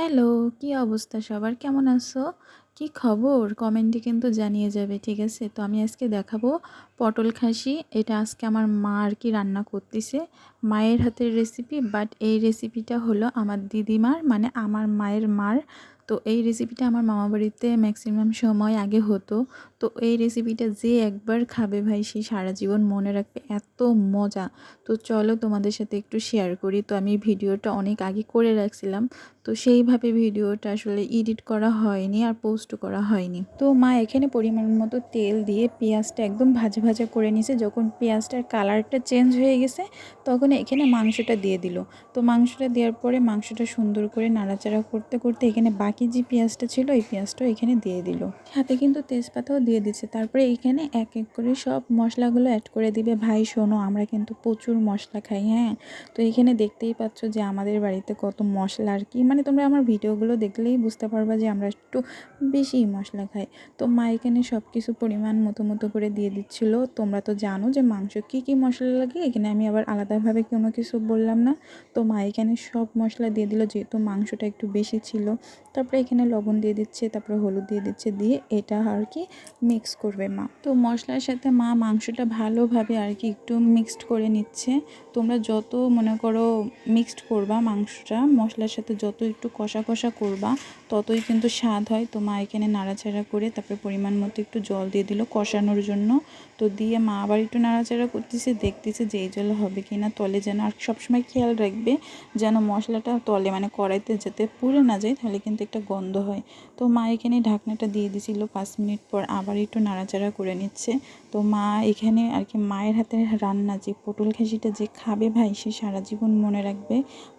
Hello, কি অবস্থা সবার? কেমন আছো? কি খবর? কমেন্টে কিন্তু জানিয়ে যাবে, ঠিক আছে? তো আমি আজকে দেখাবো পটল খাসি। এটা আজকে আমার মা আর কি রান্না করতেছে। মায়ের হাতের রেসিপি বাট এই রেসিপিটা হলো আমার দিদিমার মানে আমার মায়ের মার তো এই রেসিপিটা আমার মামাবাড়িতে ম্যাক্সিমাম সময় আগে হতো তো এই রেসিপিটা যে একবার খাবে ভাই, সে সারা জীবন মনে রাখবে, এত মজা। তো চলো তোমাদের সাথে একটু শেয়ার করি। তো আমি ভিডিওটা অনেক আগে করে রাখছিলাম, তো সেইভাবে ভিডিওটা আসলে এডিট করা হয়নি আর পোস্ট করা হয়নি। তো মা এখানে পরিমাণ মতো তেল দিয়ে পেঁয়াজটা একদম ভাজা ভাজা করে নিছে। যখন পেঁয়াজটার কালারটা চেঞ্জ হয়ে গেছে, তখন এখানে মাংসটা দিয়ে দিল। তো মাংসটা দেওয়ার পরে মাংসটা সুন্দর করে নাড়াচাড়া করতে করতে এখানে বাকি যে পেঁয়াজটা ছিল, ওই পেঁয়াজটাও এখানে দিয়ে দিল। সাথে কিন্তু তেজপাতাও দিয়ে দিচ্ছে। তারপরে এইখানে এক এক করে সব মশলাগুলো অ্যাড করে দিবে। ভাই, শোনো, আমরা কিন্তু প্রচুর মশলা খাই হ্যাঁ? তো এখানে দেখতেই পাচ্ছ যে আমাদের বাড়িতে কত মশলা আর কি। মানে তোমরা আমার ভিডিওগুলো দেখলেই বুঝতে পারবা যে আমরা একটু বেশি মশলা খাই। তো মা এখানে সব কিছু পরিমাণ মতো মতো করে দিয়ে দিচ্ছিল। তোমরা তো জানো যে মাংস কী কী মশলা লাগে? এখানে আমি আবার আলাদাভাবে কোনো কিছু বললাম না। তো মা এখানে সব মশলা দিয়ে দিল, যেহেতু মাংসটা একটু বেশি ছিল। তারপরে এখানে লবণ দিয়ে দিচ্ছে, তারপরে হলুদ দিয়ে দিচ্ছে, দিয়ে এটা আর কি মিক্স করবে মা। তো মশলার সাথে মা মাংসটা ভালোভাবে আর কি একটু মিক্সড করে নিচ্ছে। তোমরা যত মনে করো মিক্সড করবা মাংসটা, মশলার সাথে যত একটু কষা কষা করবা, ততই কিন্তু স্বাদ হয়। তো মা এখানে নাড়াচাড়া করে তারপরে পরিমাণ মতো একটু জল দিয়ে দিল কষানোর জন্য। তো দিয়ে মা আবার একটু নাড়াচাড়া করতেছে, দেখতেছে যে এই জল হবে কি না তলে যেন আর সবসময় খেয়াল রাখবে, যেন মশলাটা তলে মানে কড়াইতে যাতে পুড়ে না যায়, তাহলে কিন্তু একটা গন্ধ হয়। তো মা এখানে ঢাকনাটা দিয়ে দিছিল পাঁচ মিনিট পর, আবার একটু নাড়াচাড়া করে নিচ্ছে। তো মা এখানে আর কি মায়ের হাতে রান্না, যে পটল খাসিটা যে খাবে ভাই, সে সারা জীবন মনে রাখবে।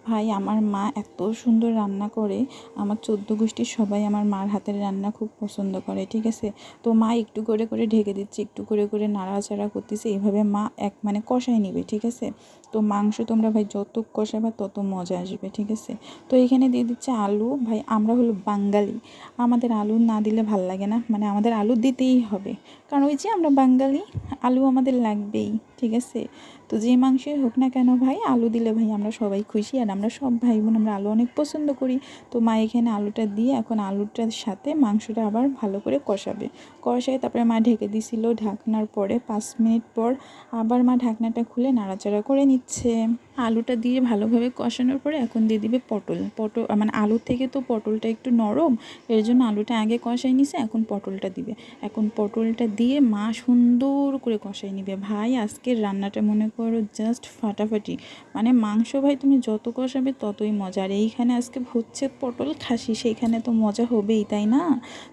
ভাই, আমার মা এত সুন্দর রান্না করে। আমার চোদ্দ গোষ্ঠীর সবাই আমার মার হাতের রান্না খুব পছন্দ করে, ঠিক আছে? তো মা একটু করে করে ঢেকে দিচ্ছে, একটু করে করে নাড়াচাড়া করতেছে। এভাবে মা এক মানে কষাই নিবে, ঠিক আছে? তো মাংস তোমরা ভাই যত কষাবে তত মজা আসবে, ঠিক আছে? তো এখানে দিয়ে দিচ্ছে আলু। ভাই, আমরা হলো বাঙালি। আমাদের আলু না দিলে ভালো লাগে না। মানে আমাদের আলু দিতেই হবে। কারণ ওই যে আমরা বাঙালি, আলু আমাদের লাগবেই, ঠিক আছে? তো যে মাংসই হোক না কেন ভাই, আলু দিলে ভাই আমরা সবাই খুশি। আর আমরা সব ভাই বোন আমরা আলু অনেক পছন্দ করি। তো মা এখানে আলুটা দিয়ে এখন আলুটার সাথে মাংসটা আবার ভালো করে কষাবে। কষায় তারপরে মা ঢেকে দিছিল ঢাকনার পরে পাঁচ মিনিট পর আবার মা ঢাকনাটা খুলে নাড়াচাড়া করে নিচ্ছে। আলুটা দিয়ে ভালোভাবে কষানোর পরে এখন দিয়ে দিবে পটল। পটল মানে আলু থেকে তো পটলটা একটু নরম, এর জন্য আলুটা আগে কষাই নিছে, এখন পটলটা দিবে। এখন পটলটা দিয়ে মা সুন্দর করে কষাই নিবে। ভাই, আজকের রান্নাটা মনে করো জাস্ট ফাটাফাটি। মানে মাংস ভাই তুমি যত কষাবে ততই মজা। আর এইখানে আজকে হচ্ছে পটল খাসি, সেইখানে তো মজা হবেই, তাই না?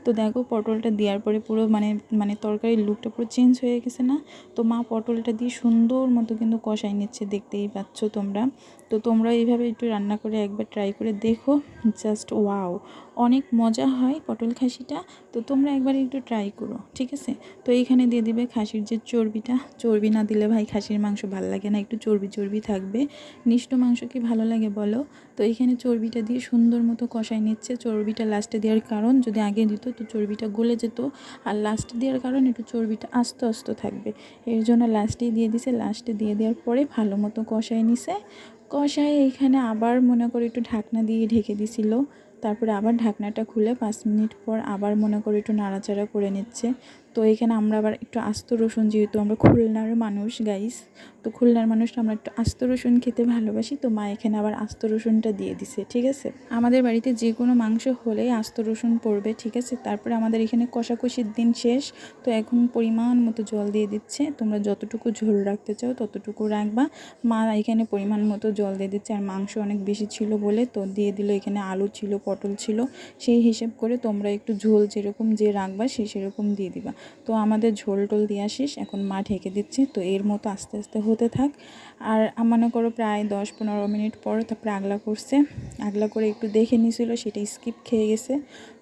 তো দেখো পটলটা দেওয়ার পরে পুরো মানে মানে তরকারির লুকটা পুরো চেঞ্জ হয়ে গেছে না? তো মা পটলটা দিয়ে সুন্দর মতো কিন্তু কষাই নিচ্ছে, দেখতেই পাচ্ছ তোমরা। তো তোমরা এইভাবে একটু রান্না করে একবার ট্রাই করে দেখো। জাস্ট ওয়াও অনেক মজা হয় পটল খাসিটা, তো তোমরা একবার একটু ট্রাই করো, ঠিক আছে? তো এইখানে দিয়ে দিবে খাসির যে চর্বিটা, চর্বি না দিলে ভাই খাসির মাংস ভালো লাগে না, একটু চর্বি চর্বি থাকবে। নিষ্ঠ মাংস কি ভালো লাগে বলো? তো এইখানে চর্বিটা দিয়ে সুন্দর মতো কষাই নিচ্ছে, চর্বিটা লাস্টে দেওয়ার কারণ যদি আগে দিত তো চর্বিটা গলে যেত, আর লাস্টে দেওয়ার কারণ একটু চর্বিটা আস্তে আস্তে থাকবে। এর জন্য লাস্টেই দিয়ে দিছে লাস্টে দিয়ে দেওয়ার পরে ভালো মতো কষাই নিছে। কষায় এইখানে আবার মনে করে একটু ঢাকনা দিয়ে ঢেকে দিছিল তারপরে আবার ঢাকনাটা খুলে পাঁচ মিনিট পর আবার মনে করে একটু নাড়াচাড়া করে নিচ্ছে। তো এখানে আমরা আবার একটু আস্ত রসুন, যেহেতু আমরা খুলনার মানুষ গাইস তো খুলনার মানুষটা আমরা একটু আস্ত রসুন খেতে ভালোবাসি, তো মা এখানে আবার আস্ত রসুনটা দিয়ে দিছে, ঠিক আছে? আমাদের বাড়িতে যে কোনো মাংস হলেই আস্ত রসুন পড়বে, ঠিক আছে? তারপরে আমাদের এখানে কষাকষির দিন শেষ, তো এখন পরিমাণ মতো জল দিয়ে দিচ্ছে, তোমরা যতটুকু ঝোল রাখতে চাও ততটুকু রাখবা। মা এখানে পরিমাণ মতো জল দিয়ে দিচ্ছে, আর মাংস অনেক বেশি ছিল বলে তো দিয়ে দিল, এখানে আলু ছিল, পটল ছিল, সেই হিসেব করে তোমরা একটু ঝোল যেরকম যে রাখবা সে সেরকম দিয়ে দিবা। তো আমাদের ঝোল টোল দিয়ে আসিস, এখন মা ঢেকে দিচ্ছে, তো এর মতো আস্তে আস্তে হতে থাক। আর মনে করো প্রায় দশ পনেরো মিনিট পর তারপরে আগলা করছে। আগলা করে একটু দেখে নিয়েছিল সেটা স্কিপ খেয়ে গেছে।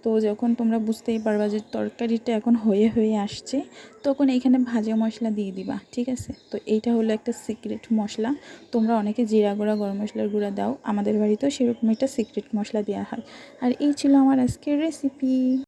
তো যখন তোমরা বুঝতেই পারবা যে তরকারিটা এখন হয়ে হয়ে আসছে, তখন এইখানে ভাজা মশলা দিয়ে দিবা, ঠিক আছে? তো এইটা হলো একটা সিক্রেট মশলা। তোমরা অনেকে জিরা গুঁড়া, গরম মশলার গুঁড়া দাও, আমাদের বাড়িতেও সেরকম একটা সিক্রেট মশলা দেওয়া হয়। আর এই ছিল আমার আজকের রেসিপি